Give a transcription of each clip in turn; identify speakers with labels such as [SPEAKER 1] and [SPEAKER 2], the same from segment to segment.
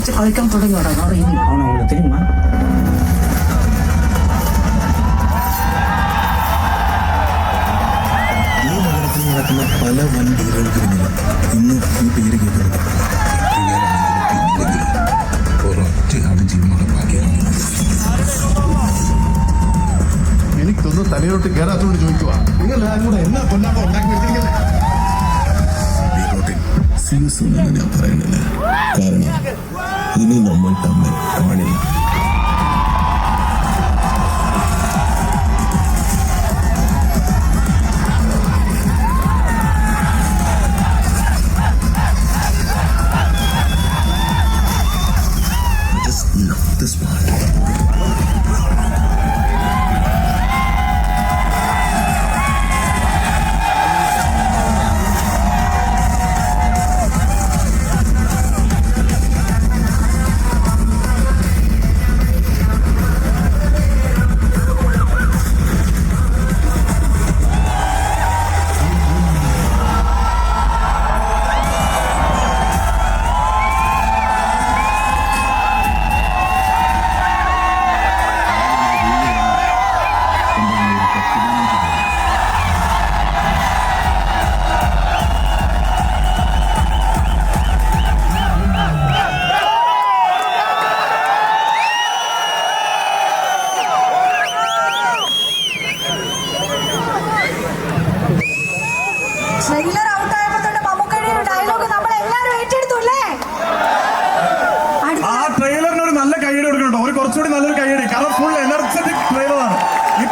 [SPEAKER 1] കുറച്ച് കളിക്കാൻ തുടങ്ങിയോടാ അറിയുന്നു
[SPEAKER 2] அவனை உங்களுக்கு தெரியுமா
[SPEAKER 3] ഈ നഗരത്തിൽ നടക്കുന്ന പല വൻ ഡീലുകൾക്ക് പിന്നിലും ഇന്ന് ഈ പേര് കേൾക്കുന്നത് റിയലാണെങ്കിലും പിന്നിലെങ്കിലും ഒരൊറ്റയാളും ജീവനോടെ ബാക്കിയാണ്
[SPEAKER 4] എനിക്കൊന്നും തലയിലോട്ട് കയറാത്തോണ്ട് ചോദിക്കുക നിങ്ങൾ എല്ലാവരും കൂടെ എന്നാ കൊല്ലാപ്പ ഉണ്ടാക്കി വെച്ചിരിക്കുന്നത്
[SPEAKER 3] വീട്ടിൽ സീസൺ ഞാൻ പറയുന്നത്. കാരണം ഇനി നമ്മൾ തമ്മിൽ കാണില്ല.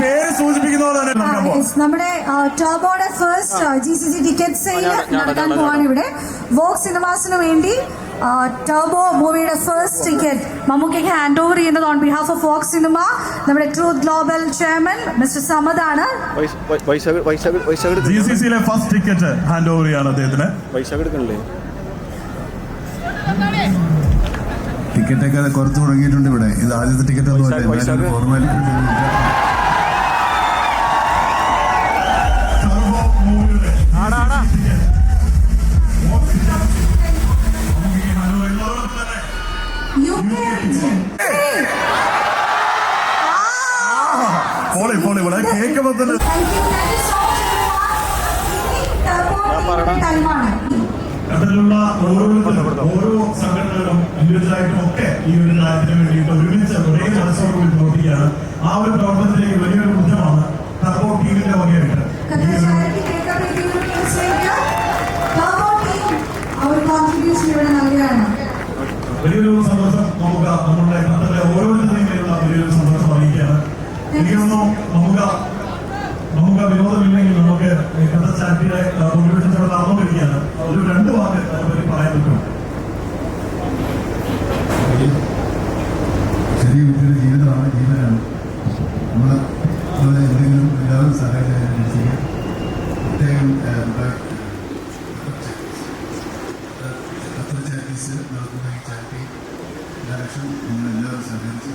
[SPEAKER 5] പേര് സൂചിപ്പിക്കുന്ന പോലെ തന്നെ
[SPEAKER 6] നമ്മുടെ ടോബോയുടെ first G C C ticket sale നടത്താൻ പോവാണ് ഇവിടെ. വോക്ക് സിനിമാസിന് വേണ്ടി ടർബോ മൂവിയുടെ ഫസ്റ്റ് ടിക്കറ്റ് മമ്മൂക്കയ്ക്ക് ഹാൻഡ് ഓവർ ചെയ്യുന്നത് on behalf of Woke cinema നമ്മുടെ truth global chairman mister Samad
[SPEAKER 7] ആണ്. വൈശാഖ് വൈശാഖ്
[SPEAKER 5] ജി സി സിയിലെ ഫസ്റ്റ് ടിക്കറ്റ് ഹാൻഡ് ഓവർ ചെയ്യാണ് അദ്ദേഹത്തിന്.
[SPEAKER 4] ടിക്കറ്റൊക്കെ കുറച്ച് തുടങ്ങിയിട്ടുണ്ട് ഇവിടെ. ഇത് ആദ്യത്തെ ടിക്കറ്റ് ഒന്നും അല്ലേ ഫോർമാലിറ്റി
[SPEAKER 5] പോളി പോളി ഇവിടെ കേൾക്കുമ്പോ തന്നെ. അതിലുള്ള ഓരോരുത്തരും ഓരോ സംഘടനകളും ഇൻഡിവിജ്വലായിട്ടും ഒക്കെ ഈ ഒരു കാര്യത്തിന് വേണ്ടിയിട്ട് ഒരുമിച്ച് ഒരേ മനസ്സോടുകൂടി പ്രവർത്തിക്കുകയാണ്. ആ ഒരു പ്രവർത്തനത്തിലേക്ക് വലിയൊരു മുഖ്യമാണ് ടർബോ ടീമിന്റെ വകയായിട്ട്. വലിയൊരു സന്തോഷം നമുക്ക് നമ്മുടെ നമ്മുടെ ഓരോരുത്തരുടെയും വലിയൊരു എനിക്ക് തോന്നുന്നു നമുക്ക് നമുക്ക് വിനോദമില്ലെങ്കിൽ നമുക്ക് ഇന്നത്തെ ചാരിറ്റിയുടെ കോൺട്രിബ്യൂഷൻസ് ഇവിടെ ഒരു രണ്ട് വാക്ക് അതിനെപ്പറ്റി പറയാൻ പറ്റും
[SPEAKER 4] ചെറിയ കുട്ടിയുടെ ജീവിതമാണ് ജീവനാണ് നമ്മൾ നമ്മളെ എന്തെങ്കിലും എല്ലാവരും സഹായിക്കാൻ ചെയ്യാം പ്രത്യേകം ഖത്തർ ചാരിറ്റീസ് നടത്തുന്ന ഈ ചാരിറ്റി ഡയറക്ഷൻ സഹകരിച്ച്